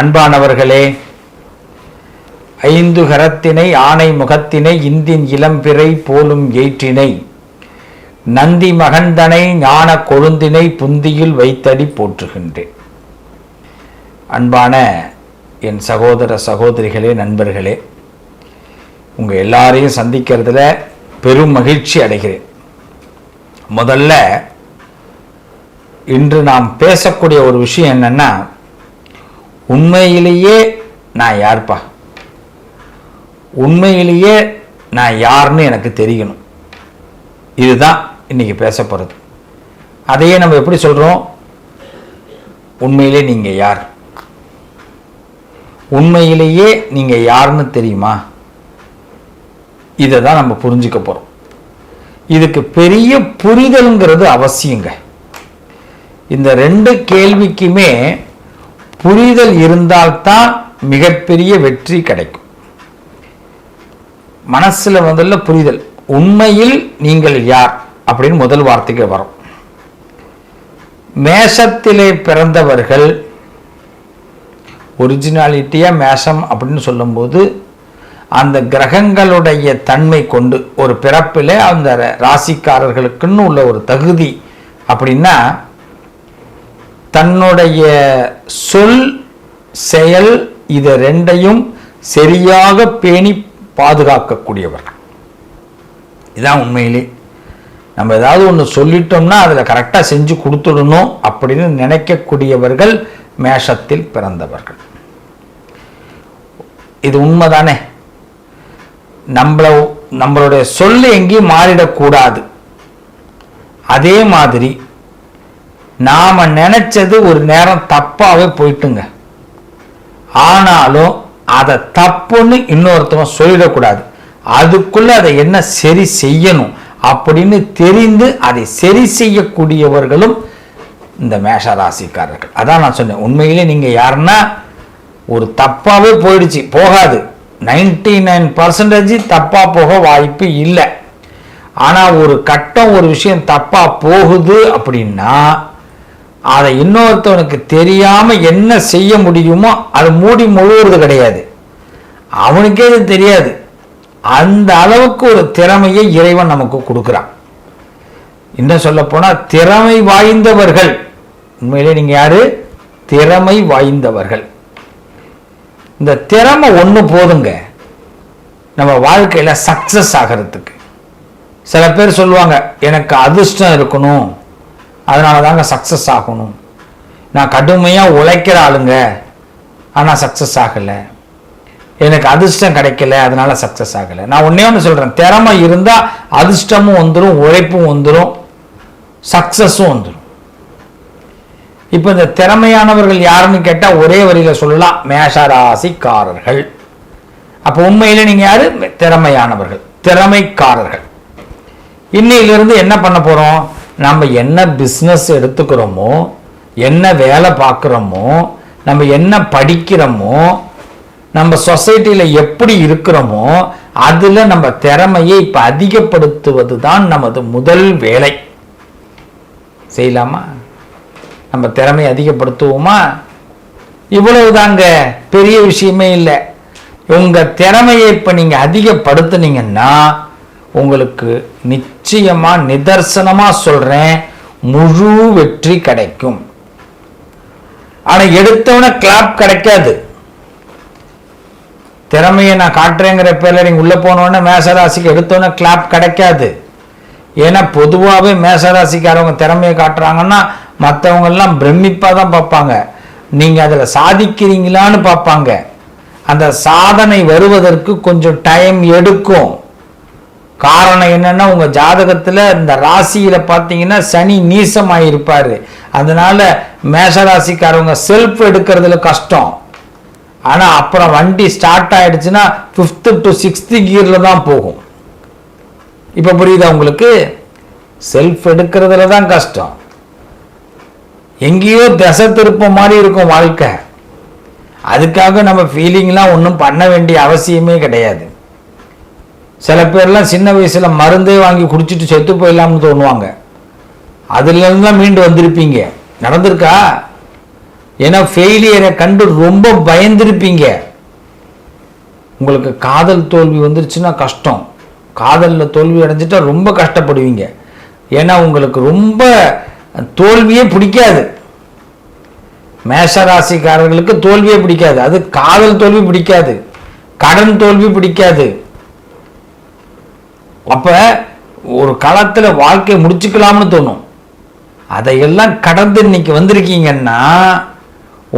அன்பானவர்களே ஐந்து கரத்தினை ஆணை முகத்தினை இந்தின் இளம்பிறை போலும் ஏற்றினை நந்தி மகந்தனை ஞான கொழுந்தினை புந்தியில் வைத்தடி போற்றுகின்றேன். அன்பான என் சகோதர சகோதரிகளே நண்பர்களே உங்கள் எல்லாரையும் சந்திக்கிறதுல பெரும் மகிழ்ச்சி அடைகிறேன். முதல்ல இன்று நாம் பேசக்கூடிய ஒரு விஷயம் என்னன்னா உண்மையிலேயே நான் யார்ப்பா? உண்மையிலேயே நான் யாருன்னு எனக்கு தெரியணும். இதுதான் இன்னைக்கு பேச போகிறது அதையே நம்ம எப்படி சொல்கிறோம் உண்மையிலே நீங்கள் யார்? உண்மையிலேயே நீங்கள் யாருன்னு தெரியுமா? இதை தான் நம்ம புரிஞ்சுக்க போகிறோம் இதுக்கு பெரிய புரிதலுங்கிறது அவசியங்க. இந்த ரெண்டு கேள்விக்குமே புரிதல் இருந்தால்தான் மிகப்பெரிய வெற்றி கிடைக்கும். மனசுல முதல்ல புரிதல். உண்மையில் நீங்கள் யார்? அப்படின்னு முதல் வார்த்தைக்கு வரும். மேஷத்திலே பிறந்தவர்கள் ஒரிஜினாலிட்டியா மேஷம் அப்படின்னு சொல்லும்போது அந்த கிரகங்களுடைய தன்மை கொண்டு ஒரு பிறப்பில் அந்த ராசிக்காரர்களுக்குன்னு உள்ள ஒரு தகுதி அப்படின்னா தன்னுடைய சொல் செயல் இதை ரெண்டையும் சரியாக பேணி பாதுகாக்கக்கூடியவர்கள் இதான் உண்மையிலே. நம்ம ஏதாவது ஒன்று சொல்லிட்டோம்னா அதில் கரெக்டாக செஞ்சு கொடுத்துடணும் அப்படின்னு நினைக்கக்கூடியவர்கள் மேஷத்தில் பிறந்தவர்கள். இது உண்மைதானே? நம்மள நம்மளுடைய சொல் எங்கேயும் மாறிடக்கூடாது. அதே மாதிரி நாம் நினச்சது ஒரு நேரம் தப்பாகவே போயிட்டுங்க. ஆனாலும் அதை தப்புன்னு இன்னொருத்தவன் சொல்லிடக்கூடாது. அதுக்குள்ளே அதை என்ன சரி செய்யணும் அப்படின்னு தெரிந்து அதை சரி செய்யக்கூடியவர்களும் இந்த மேஷ ராசிக்காரர்கள் அதான் நான் சொன்னேன் உண்மையிலே நீங்கள் யாருன்னா ஒரு தப்பாகவே போயிடுச்சு போகாது. நைன்டி நைன் பர்சன்டேஜ் தப்பாக போக வாய்ப்பு இல்லை. ஆனால் ஒரு கட்டம் ஒரு விஷயம் தப்பாக போகுது அப்படின்னா அதை இன்னொருத்தவனுக்கு தெரியாம என்ன செய்ய முடியுமோ அது மூடி முழுவுறது கிடையாது. அவனுக்கே இது தெரியாது. அந்த அளவுக்கு ஒரு திறமையை இறைவன் நமக்கு கொடுக்குறான். இன்னும் சொல்ல திறமை வாய்ந்தவர்கள். உண்மையிலே நீங்க யாரு? திறமை வாய்ந்தவர்கள். இந்த திறமை ஒன்று போதுங்க. நம்ம வாழ்க்கையில் சக்சஸ் ஆகிறதுக்கு. சில பேர் சொல்லுவாங்க எனக்கு அதிர்ஷ்டம் இருக்கணும். அதனால தாங்க சக்ஸஸ் ஆகணும். நான் கடுமையாக உழைக்கிற ஆளுங்க ஆனால் சக்ஸஸ் ஆகலை. எனக்கு அதிர்ஷ்டம் கிடைக்கல அதனால சக்ஸஸ் ஆகலை. நான் ஒன்றே ஒன்று சொல்கிறேன் திறமை இருந்தால் அதிர்ஷ்டமும் வந்துடும் உழைப்பும் வந்துடும் சக்ஸஸும் வந்துடும் இப்போ இந்த திறமையானவர்கள் யாருன்னு கேட்டால் ஒரே வரியில் சொல்லலாம் மேஷராசிக்காரர்கள். அப்போ உண்மையில் நீங்கள் யார்? திறமையானவர்கள் திறமைக்காரர்கள். இன்னையிலிருந்து என்ன பண்ண போகிறோம் நம்ம என்ன பிஸ்னஸ் எடுத்துக்கிறோமோ என்ன வேலை பார்க்குறோமோ நம்ம என்ன படிக்கிறோமோ நம்ம சொசைட்டியில் எப்படி இருக்கிறோமோ அதில் நம்ம திறமையை இப்போ அதிகப்படுத்துவது தான் நமது முதல் வேலை. செய்யலாமா? நம்ம திறமையை அதிகப்படுத்துவோமா? இவ்வளவு தாங்க பெரிய விஷயமே இல்லை. உங்கள் திறமையை இப்போ நீங்கள் அதிகப்படுத்துனீங்கன்னா உங்களுக்கு நிச்சயமாக நிதர்சனமாக சொல்கிறேன் முழு வெற்றி கிடைக்கும். ஆனால் எடுத்தவன கிளாப் கிடைக்காது. திறமையை நான் காட்டுறேங்கிற பேரில் நீங்கள் உள்ளே போனோடனே மேசராசிக்கு எடுத்தோன்னே கிளாப் கிடைக்காது. ஏன்னா பொதுவாகவே மேசராசிக்காரவங்க திறமையை காட்டுறாங்கன்னா மற்றவங்கெல்லாம் பிரமிப்பாக தான் பார்ப்பாங்க. நீங்கள் அதில் சாதிக்கிறீங்களான்னு பார்ப்பாங்க. அந்த சாதனை வருவதற்கு கொஞ்சம் டைம் எடுக்கும். காரணம் என்னன்னா உங்க ஜாதகத்துல இந்த ராசியில பார்த்தீங்கன்னா சனி நீசமாயிருப்பாரு. அதனால மேஷராசிக்காரவங்க செல்ஃப் எடுக்கிறதுல கஷ்டம். ஆனா அப்புறம் வண்டி ஸ்டார்ட் ஆயிடுச்சுன்னா ஃபிஃப்த்து டு சிக்ஸ்த்து கியர்ல தான் போகும். இப்ப புரியுதா உங்களுக்கு? செல்ஃப் எடுக்கிறதுல தான் கஷ்டம். எங்கேயோ திசை திருப்ப மாதிரி இருக்கும் வாழ்க்கை. அதுக்காக நம்ம ஃபீலிங்லாம் ஒன்றும் பண்ண வேண்டிய அவசியமே கிடையாது. சில பேர்லாம் சின்ன வயசுல மருந்தே வாங்கி குடிச்சிட்டு செத்து போயிடலாம்னு தோணுவாங்க. அதுலேருந்து தான் மீண்டு வந்திருப்பீங்க. நடந்திருக்கா? ஏன்னா ஃபெயிலியரை கண்டு ரொம்ப பயந்துருப்பீங்க. உங்களுக்கு காதல் தோல்வி வந்துருச்சுன்னா கஷ்டம். காதலில் தோல்வி அடைஞ்சிட்டா ரொம்ப கஷ்டப்படுவீங்க. ஏன்னா உங்களுக்கு ரொம்ப தோல்வியே பிடிக்காது. மேஷராசிக்காரர்களுக்கு தோல்வியே பிடிக்காது. அது காதல் தோல்வி பிடிக்காது. கடன் தோல்வி பிடிக்காது. அப்போ ஒரு காலத்தில் வாழ்க்கையை முடிச்சுக்கலாம்னு தோணும். அதையெல்லாம் கடந்து இன்னைக்கு வந்திருக்கீங்கன்னா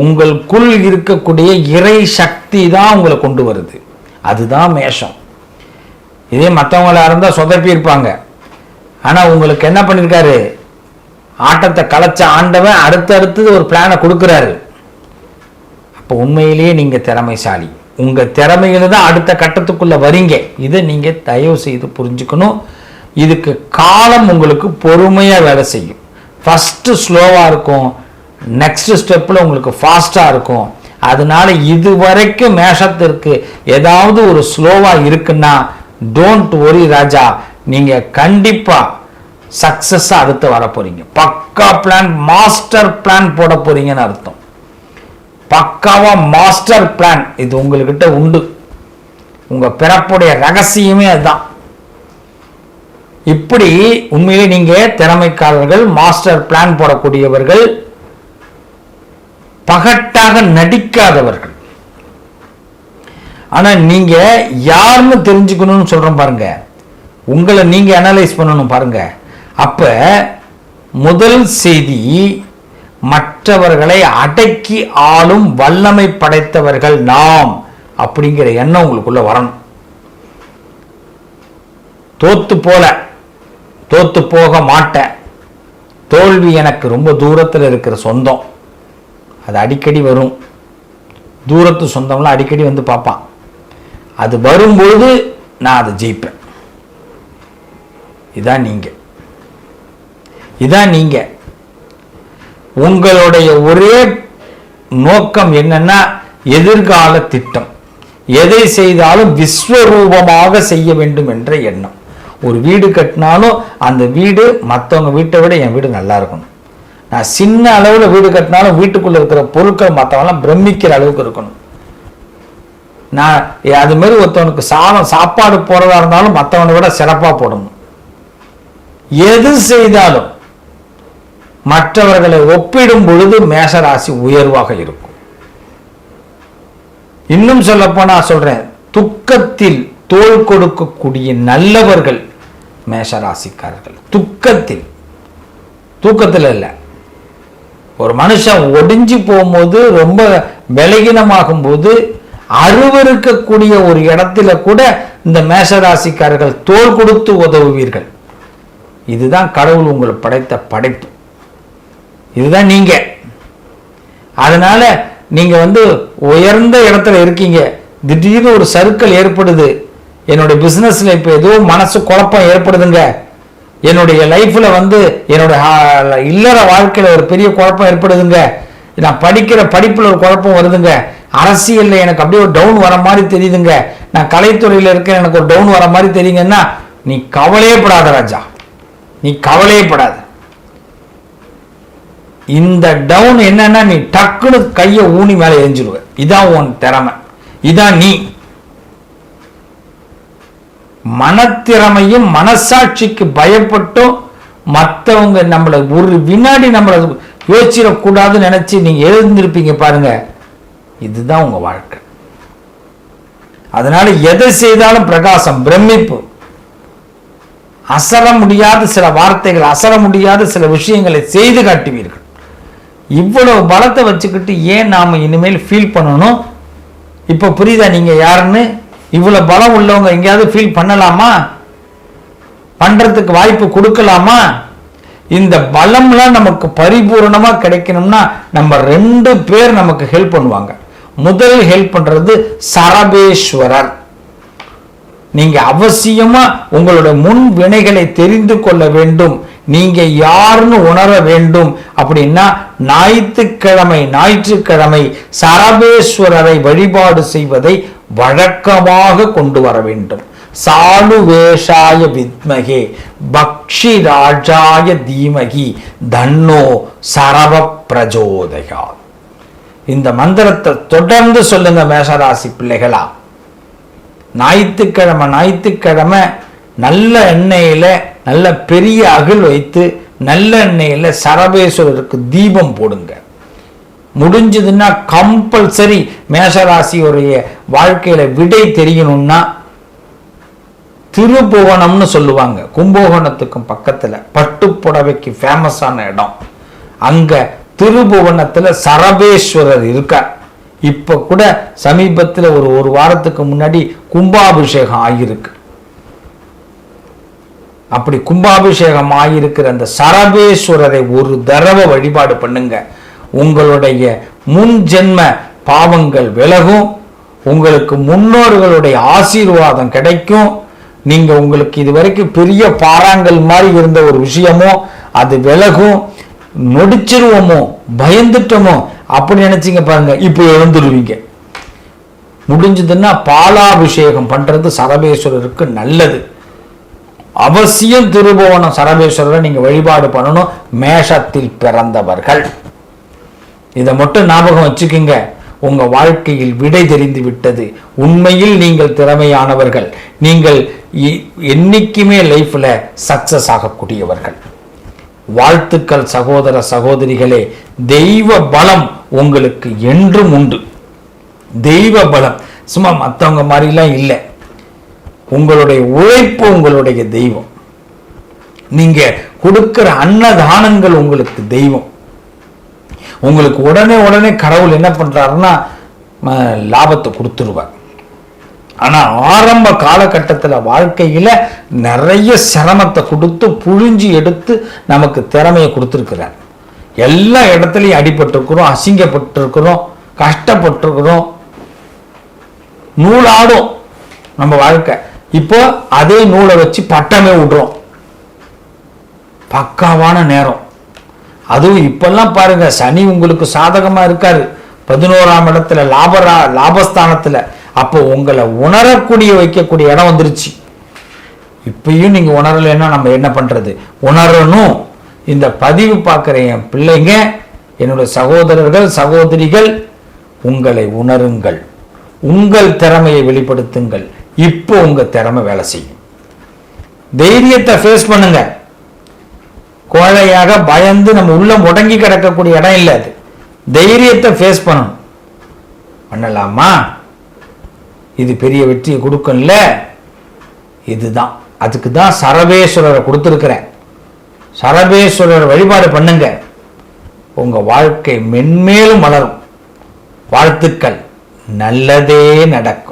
உங்களுக்குள் இருக்கக்கூடிய இறை சக்தி தான் உங்களை கொண்டு வருது. அதுதான் மேஷம். இதே மற்றவங்களா இருந்தால் சொதப்பி இருப்பாங்க. ஆனால் உங்களுக்கு என்ன பண்ணியிருக்காரு ஆட்டத்தை கலைச்ச ஆண்டவன் அடுத்தடுத்து ஒரு பிளானை கொடுக்குறாரு. அப்போ உண்மையிலேயே நீங்கள் திறமைசாலி. உங்கள் திறமையில தான் அடுத்த கட்டத்துக்குள்ளே வரீங்க. இதை நீங்கள் தயவு செய்து புரிஞ்சுக்கணும். இதுக்கு காலம் உங்களுக்கு பொறுமையாக வேலை செய்யும். ஃபஸ்ட்டு ஸ்லோவாக இருக்கும். நெக்ஸ்ட் ஸ்டெப்பில் உங்களுக்கு ஃபாஸ்ட்டாக இருக்கும். அதனால இது வரைக்கும் மேஷத்திற்கு ஏதாவது ஒரு ஸ்லோவாக இருக்குன்னா டோன்ட் ஒரி ராஜா. நீங்கள் கண்டிப்பாக சக்ஸஸாக அடுத்து வர போகிறீங்க பக்கா பிளான் மாஸ்டர் பிளான் போட போகிறீங்கன்னு அர்த்தம். பக்காவா மாஸ்டர் பிளான் இது உங்ககிட்ட உண்டு. உங்க பிறப்புடைய ரகசியமே அதுதான். இப்படி உண்மையிலே நீங்க திறமைக்காரர்கள் மாஸ்டர் பிளான் போடக்கூடியவர்கள் பகட்டாக நடிக்காதவர்கள். ஆனா நீங்க யாருன்னு தெரிஞ்சுக்கணும்னு சொல்றோம் பாருங்க. உங்களை நீங்க அனலைஸ் பண்ணணும் பாருங்க. அப்ப முதல் செய்தி மற்றவர்களை அடக்கி ஆளும் வல்லமை படைத்தவர்கள் நாம் அப்படிங்கிற எண்ணம் உங்களுக்குள்ள வரணும். தோத்து போல தோத்து போக மாட்டேன். தோல்வி எனக்கு ரொம்ப தூரத்தில் இருக்கிற சொந்தம். அது அடிக்கடி வரும். தூரத்து சொந்தம்லாம் அடிக்கடி வந்து பார்ப்பான். அது வரும்பொழுது நான் அதை ஜெயிப்பேன். இதான் நீங்கள் இதான் நீங்கள் உங்களுடைய ஒரே நோக்கம் என்னன்னா எதிர்கால திட்டம். எதை செய்தாலும் விஸ்வரூபமாக செய்ய வேண்டும் என்ற எண்ணம். ஒரு வீடு கட்டினாலும் அந்த வீடு மற்றவங்க வீட்டை விட என் வீடு நல்லா இருக்கணும். நான் சின்ன அளவில் வீடு கட்டினாலும் வீட்டுக்குள்ள இருக்கிற பொருட்கள் மற்றவங்களாம் பிரமிக்கிற அளவுக்கு இருக்கணும். நான் அது மாதிரி ஒருத்தவனுக்கு சாதம் சாப்பாடு போறதா இருந்தாலும் மற்றவனை விட சிறப்பாக போடணும். எது செய்தாலும் மற்றவர்களை ஒப்பிடும் பொழுது மேஷராசி உயர்வாக இருக்கும். இன்னும் சொல்லப்போனா சொல்றேன் துக்கத்தில் தோல் கொடுக்கக்கூடிய நல்லவர்கள் மேஷராசிக்காரர்கள் துக்கத்தில். தூக்கத்தில் இல்லை ஒரு மனுஷன் ஒடிஞ்சு போகும்போது ரொம்ப பலகீனமாகும் போது அருவருக்கக்கூடிய ஒரு இடத்துல கூட இந்த மேஷராசிக்காரர்கள் தோல் கொடுத்து உதவுவீர்கள். இதுதான் கடவுள் உங்களை படைத்த படைப்பு. இதுதான் நீங்க. அதனால நீங்க வந்து உயர்ந்த இடத்துல இருக்கீங்க. திடீர்னு ஒரு சர்க்கிள் ஏற்படுது. என்னுடைய பிசினஸ்ல இப்ப ஏதோ மனசு குழப்பம் ஏற்படுதுங்க. என்னுடைய லைஃப்ல வந்து என்னுடைய இல்லற வாழ்க்கையில ஒரு பெரிய குழப்பம் ஏற்படுதுங்க. நான் படிக்கிற படிப்புல ஒரு குழப்பம் வருதுங்க. அரசியல்ல எனக்கு அப்படியே ஒரு டவுன் வர மாதிரி தெரியுதுங்க. நான் கலைத்துறையில இருக்க எனக்கு ஒரு டவுன் வர மாதிரி தெரியுங்கன்னா நீ கவலையே படாத ராஜா. நீ கவலையே படாத. இந்த டவுன் என்னன்னா நீ டக்குனு கையை ஊனி மேலே எரிஞ்சிருவ. இதான் உன் திறமை. இதான் நீ. மனத்திறமையும் மனசாட்சிக்கு பயப்பட்டும் மற்றவங்க நம்மளை ஒரு வினாடி நம்மளை யோசிச்சிடக்கூடாதுன்னு நினைச்சு நீங்க எழுந்திருப்பீங்க பாருங்க. இதுதான் உங்க வாழ்க்கை. அதனால எதை செய்தாலும் பிரகாசம் பிரமிப்பு. அசர முடியாத சில வார்த்தைகள் அசர முடியாத சில விஷயங்களை செய்து காட்டுவீர்கள். இவ்வளவு பலத்தை வச்சுக்கிட்டு ஏன் நாம இனிமேல் ஃபீல் பண்ணணும்? இப்போ புரியுதா நீங்க யாருன்னு? இவ்வளோ பலம் உள்ளவங்க எங்கேயாவது ஃபீல் பண்ணலாமா? பண்றதுக்கு வாய்ப்பு கொடுக்கலாமா? இந்த பலம்லாம் நமக்கு பரிபூரணமா கிடைக்கணும்னா நம்ம ரெண்டு பேர் நமக்கு ஹெல்ப் பண்ணுவாங்க. முதல் ஹெல்ப் பண்றது சரபேஸ்வரர். நீங்க அவசியமா உங்களோட முன் வினைகளை தெரிந்து கொள்ள வேண்டும். நீங்க யாருன்னு உணர வேண்டும். அப்படின்னா ஞாயிற்றுக்கிழமை ஞாயிற்றுக்கிழமை சரபேஸ்வரரை வழிபாடு செய்வதை வழக்கமாக கொண்டு வர வேண்டும். சாலுவேஷாய வித்மகே பக்ஷி ராஜாய தீமகி தன்னோ சரவ பிரஜோதயா இந்த மந்திரத்தை தொடர்ந்து சொல்லுங்க மேஷராசி பிள்ளைகளா. ஞாயிற்றுக்கிழமை ஞாயிற்றுக்கிழமை நல்ல எண்ணெயில நல்ல பெரிய அகில் வைத்து நல்ல எண்ணெயில சரபேஸ்வரருக்கு தீபம் போடுங்க. முடிஞ்சதுன்னா கம்பல்சரி மேஷராசியுடைய வாழ்க்கையில விடை தெரியணும்னா திருபுவனம்னு சொல்லுவாங்க. கும்பகோணத்துக்கும் பக்கத்தில் பட்டு புடவைக்கு ஃபேமஸான இடம். அங்க திருபுவனத்தில் சரபேஸ்வரர் இருக்கார். இப்போ கூட சமீபத்தில் ஒரு ஒரு வாரத்துக்கு முன்னாடி கும்பாபிஷேகம் ஆகியிருக்கு. அப்படி கும்பாபிஷேகம் ஆகியிருக்கிற அந்த சரபேஸ்வரரை ஒரு தடவை வழிபாடு பண்ணுங்க. உங்களுடைய முன் ஜென்ம பாவங்கள் விலகும். உங்களுக்கு முன்னோர்களுடைய ஆசீர்வாதம் கிடைக்கும். நீங்க உங்களுக்கு இதுவரைக்கும் பெரிய பாறாங்கல் மாதிரி இருந்த ஒரு விஷயமோ அது விலகும். நொடிச்சிருவோமோ பயந்துட்டோமோ அப்படி நினைச்சீங்க பாருங்க இப்போ எழுந்துருவீங்க. முடிஞ்சதுன்னா பாலாபிஷேகம் பண்றது சரபேஸ்வரருக்கு நல்லது. அவசியம் திருபுவனம் சரபேஸ்வரரை நீங்கள் வழிபாடு பண்ணணும். மேஷத்தில் பிறந்தவர்கள். இதை மட்டும் ஞாபகம் வச்சுக்கோங்க. உங்கள் வாழ்க்கையில் விடை தெரிந்து விட்டது. உண்மையில் நீங்கள் திறமையானவர்கள். நீங்கள் இ- என்னைக்குமே லைஃப்பில் சக்சஸ் ஆகக்கூடியவர்கள். வாழ்த்துக்கள் சகோதர சகோதரிகளே தெய்வ பலம் உங்களுக்கு என்றும் உண்டு. தெய்வ பலம். சும்மா மற்றவங்க மாதிரிலாம் இல்லை. உங்களுடைய உழைப்பு உங்களுடைய தெய்வம். நீங்க கொடுக்கிற அன்னதானங்கள் உங்களுக்கு தெய்வம். உங்களுக்கு உடனே உடனே கடவுள் என்ன பண்றாருன்னா லாபத்தை கொடுத்துருவார். ஆனா ஆரம்ப காலகட்டத்தில் வாழ்க்கையில நிறைய சிரமத்தை கொடுத்து புழிஞ்சு எடுத்து நமக்கு திறமையை கொடுத்துருக்கிறார். எல்லா இடத்துலையும் அடிபட்டிருக்கிறோம் அசிங்கப்பட்டிருக்கிறோம் கஷ்டப்பட்டிருக்கிறோம். நூலாடும் நம்ம வாழ்க்கை. இப்போ அதே நூலை வச்சு பட்டமே விடுறோம் பக்காவான நேரம். அதுவும் இப்பெல்லாம் பாருங்க சனி உங்களுக்கு சாதகமா இருக்காரு. பதினோராம் இடத்துல லாபரா லாபஸ்தானத்துல. அப்போ உங்களை உணரக்கூடிய வைக்கக்கூடிய இடம் வந்துருச்சு. இப்பயும் நீங்க உணரலைன்னா நம்ம என்ன பண்றது? உணரணும். இந்த பதிவு பார்க்குற என் பிள்ளைங்க என்னுடைய சகோதரர்கள் சகோதரிகள் உங்களை உணருங்கள். உங்கள் திறமையை வெளிப்படுத்துங்கள். இப்போ உங்க திறமை வேலை செய்யும். தைரியத்தை ஃபேஸ் பண்ணுங்க. கோழையாக பயந்து நம்ம உள்ள முடங்கி கிடக்கக்கூடிய இடம் இல்லை அது. தைரியத்தை ஃபேஸ் பண்ணணும். பண்ணலாமா? இது பெரிய வெற்றியை கொடுக்கும்ல? இதுதான். அதுக்கு தான் சரபேஸ்வரரை கொடுத்துருக்கிறேன். சரபேஸ்வரர் வழிபாடு பண்ணுங்க. உங்க வாழ்க்கை மென்மேலும் மலரும் வாழ்த்துக்கள். நல்லதே நடக்கும்.